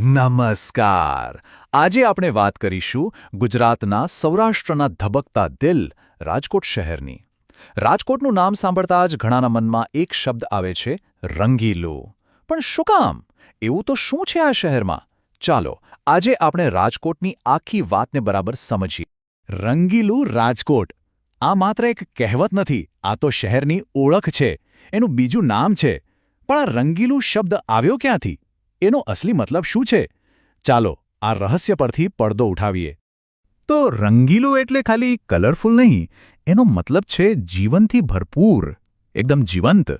નમસ્કાર. આજે આપણે વાત કરીશું ગુજરાતના સૌરાષ્ટ્રના ધબકતા દિલ રાજકોટ શહેરની. રાજકોટનું નામ સાંભળતા જ ઘણાના મનમાં એક શબ્દ આવે છે, રંગીલો. પણ શું કામ? એવું તો શું છે આ શહેરમાં? ચાલો, આજે આપણે રાજકોટની આખી વાતને બરાબર સમજીએ. રંગીલું રાજકોટ. આ માત્ર એક કહેવત નથી, આ તો શહેરની ઓળખ છે. એનું બીજું નામ છે. પણ આ રંગીલું શબ્દ આવ્યો ક્યાંથી? એનો અસલી મતલબ શું છે? ચાલો આ રહસ્ય પરથી પડદો ઉઠાવીએ. તો રંગીલું એટલે ખાલી કલરફુલ નહીં, એનો મતલબ છે જીવનથી ભરપૂર, એકદમ જીવંત.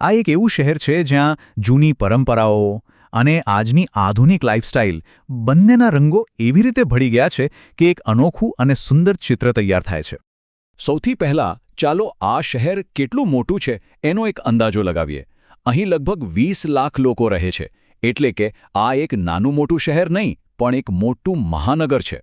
આ એક એવું શહેર છે જ્યાં જૂની પરંપરાઓ અને આજની આધુનિક લાઇફસ્ટાઇલ બંનેના રંગો એવી રીતે ભળી ગયા છે કે એક અનોખું અને સુંદર ચિત્ર તૈયાર થાય છે. સૌથી પહેલા ચાલો આ શહેર કેટલું મોટું છે એનો એક અંદાજો લગાવીએ. અહીં લગભગ વીસ લાખ લોકો રહે છે. એટલે કે આ એક નાનું મોટું શહેર નહીં પણ એક મોટું મહાનગર છે.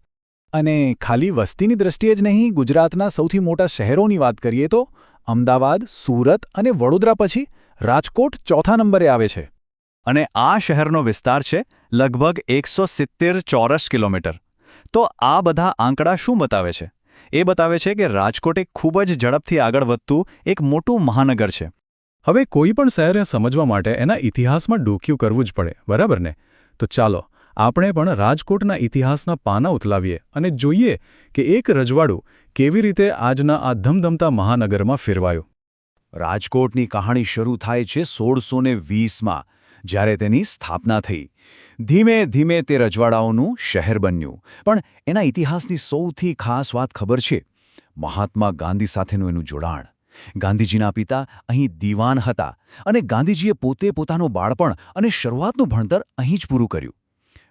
અને ખાલી વસ્તીની દ્રષ્ટિએ જ નહીં ગુજરાતના સૌથી મોટા શહેરોની વાત કરીએ તો અમદાવાદ સુરત અને વડોદરા પછી રાજકોટ ચોથા નંબરે આવે છે. અને આ શહેરનો વિસ્તાર છે લગભગ એકસો સિત્તેર ચોરસ કિલોમીટર. તો આ બધા આંકડા શું બતાવે છે? એ બતાવે છે કે રાજકોટ એક ખૂબ જ ઝડપથી આગળ વધતું એક મોટું મહાનગર છે. હવે કોઈ પણ શહેરને સમજવા માટે એના ઇતિહાસમાં ડોક્યું કરવું જ પડે, બરાબર ને? તો ચાલો, આપણે પણ રાજકોટના ઇતિહાસના પાના ઉથલાવીએ અને જોઈએ કે એક રજવાડું કેવી રીતે આજના આ ધમધમતા મહાનગરમાં ફેરવાયું. રાજકોટની કહાણી શરૂ થાય છે સોળસો ને વીસમાં, જ્યારે તેની સ્થાપના થઈ. ધીમે ધીમે તે રજવાડાઓનું શહેર બન્યું. પણ એના ઇતિહાસની સૌથી ખાસ વાત ખબર છે? મહાત્મા ગાંધી સાથેનું એનું જોડાણ. ગાંધીજીના પિતા અહીં દીવાન હતા અને ગાંધીજીએ પોતે પોતાનું બાળપણ અને શરૂઆતનું ભણતર અહીં જ પૂરું કર્યું.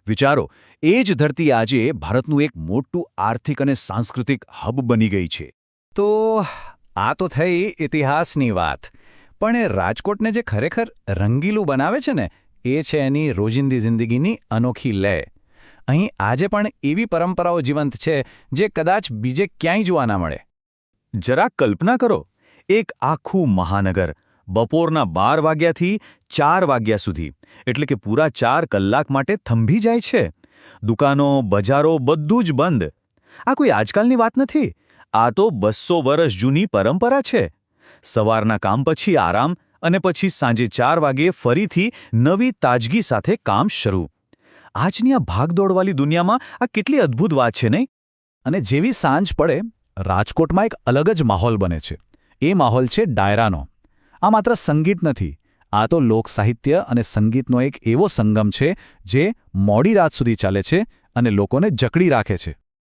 વિચારો એ જ ધરતી આજે ભારતનું એક મોટું આર્થિક અને સાંસ્કૃતિક હબ બની ગઈ છે. તો આ તો થઈ ઇતિહાસની વાત. પણ એ રાજકોટને જે ખરેખર રંગીલું બનાવે છે ને એ છે એની રોજિંદી જિંદગીની અનોખી લય. અહીં આજે પણ એવી પરંપરાઓ જીવંત છે જે કદાચ બીજે ક્યાંય જોવા ના મળે. જરા કલ્પના કરો એક આખું મહાનગર. બપોરના બાર વાગ્યાથી ચાર વાગ્યા સુધી. એટલે કે પૂરા ચાર કલાક માટે થંભી જાય છે. દુકાનો, બજારો બધું જ બંધ. આ કોઈ આજકાલની વાત નથી? આ તો બસો વર્ષ જૂની પરંપરા છે. સવારના કામ પછી આરામ અને પછી સાંજે ચાર વાગે ફરીથી નવી તાજગી સાથે કામ શરૂ. આજની આ ભાગદોડવાળી દુનિયામાં આ કેટલી અદ્ભુત વાત છે નહીં? અને જેવી સાંજ પડે, રાજકોટમાં એક અલગ જ માહોલ બને છે. એ માહોલ છે ડાયરાનો. આ માત્ર સંગીત નથી, આ તો લોકસાહિત્ય અને સંગીતનો એક એવો સંગમ છે જે મોડી રાત સુધી ચાલે છે અને લોકોને જકડી રાખે છે.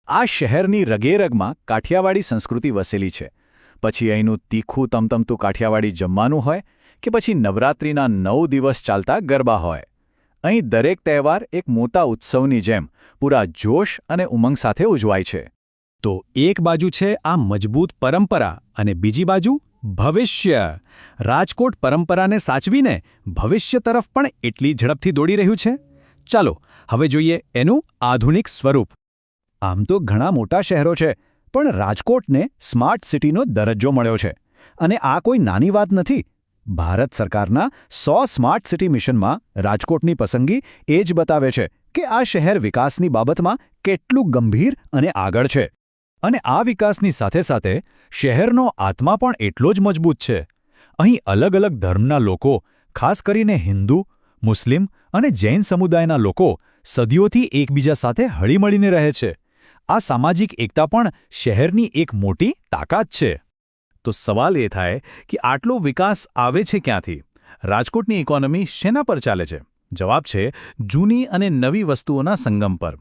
આ શહેરની રગેરગમાં કાઠિયાવાડી સંસ્કૃતિ વસેલી છે. પછી અહીંનું તીખું તમતમતું કાઠિયાવાડી જમવાનું હોય કે પછી નવરાત્રિના નવ દિવસ ચાલતા ગરબા હોય. અહીં દરેક તહેવાર એક મોટા ઉત્સવની જેમ પૂરા જોશ અને ઉમંગ સાથે ઉજવાય છે. તો એક બાજુ છે આ મજબૂત પરંપરા અને બીજી બાજુ ભવિષ્ય. રાજકોટ પરંપરાને સાચવીને ભવિષ્ય તરફ પણ એટલી ઝડપથી દોડી રહ્યું છે. ચાલો, હવે જોઈએ એનું આધુનિક સ્વરૂપ. આમ તો ઘણા મોટા શહેરો છે, પણ રાજકોટને સ્માર્ટ સિટીનો દરજ્જો મળ્યો છે. અને આ કોઈ નાની વાત નથી. ભારત સરકારના સો સ્માર્ટ સિટી મિશનમાં રાજકોટની પસંદગી એ જ બતાવે છે કે આ શહેર વિકાસની બાબતમાં કેટલું ગંભીર અને આગળ છે. અને આ વિકાસની સાથે સાથે શહેરનો આત્મા પણ એટલો જ મજબૂત છે. અહીં અલગ અલગ ધર્મના લોકો, ખાસ કરીને હિન્દુ, મુસ્લિમ અને જૈન સમુદાયના લોકો સદીઓથી એકબીજા સાથે હળીમળીને રહે છે. આ સામાજિક એકતા પણ શહેરની એક મોટી તાકાત છે. તો સવાલ એ થાય કે આટલો વિકાસ આવે છે ક્યાંથી? રાજકોટની ઇકોનોમી શેના પર ચાલે છે? જવાબ છે, જૂની અને નવી વસ્તુઓના સંગમ પર.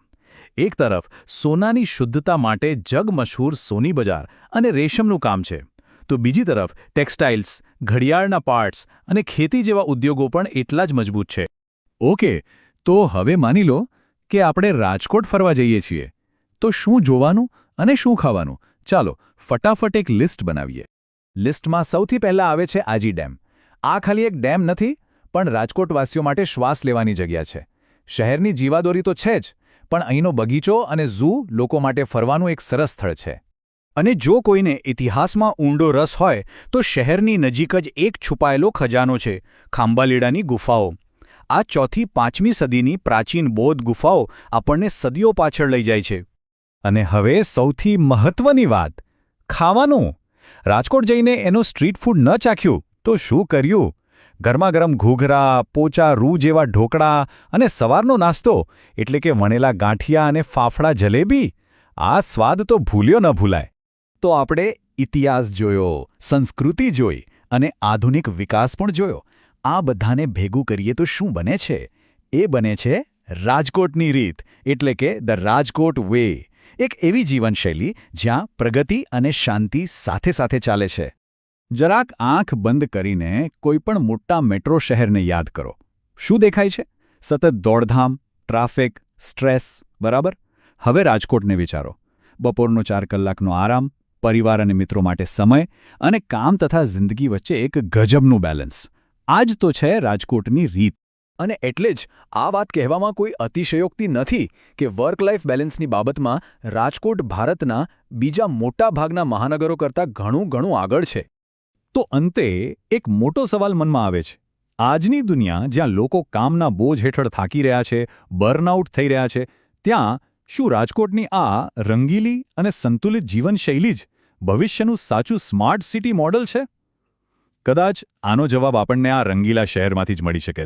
એક તરફ, સોનાની શુદ્ધતા માટે જગમશહૂર સોની બજાર અને રેશમનું કામ છે. તો બીજી તરફ, ટેક્સટાઇલ્સ, ઘડિયાળના પાર્ટ્સ અને ખેતી જેવા ઉદ્યોગો પણ એટલા જ મજબૂત છે. ઓકે, તો હવે માની લો કે આપણે રાજકોટ ફરવા જઈએ છીએ. તો શું જોવાનું અને શું ખાવાનું? ચાલો, ફટાફટ એક લિસ્ટ બનાવીએ. લિસ્ટમાં સૌથી પહેલા આવે છે આજી ડેમ. આ ખાલી એક ડેમ નથી, પણ રાજકોટવાસીઓ માટે શ્વાસ લેવાની જગ્યા છે. શહેરની જીવાદોરી તો છે જ. પણ અહીંનો બગીચો અને ઝૂ લોકો માટે ફરવાનું એક સરસ સ્થળ છે. અને જો કોઈને ઇતિહાસમાં ઊંડો રસ હોય, તો શહેરની નજીક જ એક છુપાયેલો ખજાનો છે ખાંબાલીડાની ગુફાઓ. આ ચોથી પાંચમી સદીની પ્રાચીન બૌદ્ધ ગુફાઓ આપણને સદીઓ પાછળ લઈ જાય છે. અને હવે સૌથી મહત્વની વાત, ખાવાનું. રાજકોટ જઈને એનું સ્ટ્રીટ ફૂડ ન ચાખ્યું, તો શું કર્યું? ગરમાગરમ ઘૂઘરા, પોચા રૂ જેવા ઢોકળા અને સવારનો નાસ્તો, એટલે કે વણેલા ગાંઠિયા અને ફાફડા જલેબી? આ સ્વાદ તો ભૂલ્યો ન ભૂલાય. તો આપણે ઇતિહાસ જોયો, સંસ્કૃતિ જોઈ અને આધુનિક વિકાસ પણ જોયો. આ બધાને ભેગું કરીએ તો શું બને છે? એ બને છે રાજકોટની રીત, એટલે કે ધ રાજકોટ વે. એક એવી જીવનશૈલી જ્યાં પ્રગતિ અને શાંતિ સાથે સાથે ચાલે છે. જરાક આંખ બંધ કરીને કોઈપણ મોટા મેટ્રો શહેરને યાદ કરો. શું દેખાય છે? સતત દોડધામ, ટ્રાફિક, સ્ટ્રેસ, બરાબર? હવે રાજકોટને વિચારો. બપોરનો ચાર કલાકનો આરામ, પરિવાર અને મિત્રો માટે સમય અને કામ તથા જિંદગી વચ્ચે એક ગજબનું બેલેન્સ. આ જ તો છે રાજકોટની રીત. અને એટલે જ આ વાત કહેવામાં કોઈ અતિશયોક્તિ નથી કે વર્ક લાઇફ બેલેન્સની બાબતમાં રાજકોટ ભારતના બીજા મોટા ભાગના મહાનગરો કરતાં ઘણું ઘણું આગળ છે. તો અંતે એક મોટો સવાલ મનમાં આવે છે. આજની દુનિયા જ્યાં લોકો કામના બોજ હેઠળ થાકી રહ્યા છે, બર્નઆઉટ થઈ રહ્યા છે, ત્યાં શું રાજકોટની આ રંગીલી અને સંતુલિત જીવનશૈલી જ ભવિષ્યનું સાચું સ્માર્ટ સિટી મોડલ છે? કદાચ આનો જવાબ આપણને આ રંગીલા શહેરમાંથી જ મળી શકે.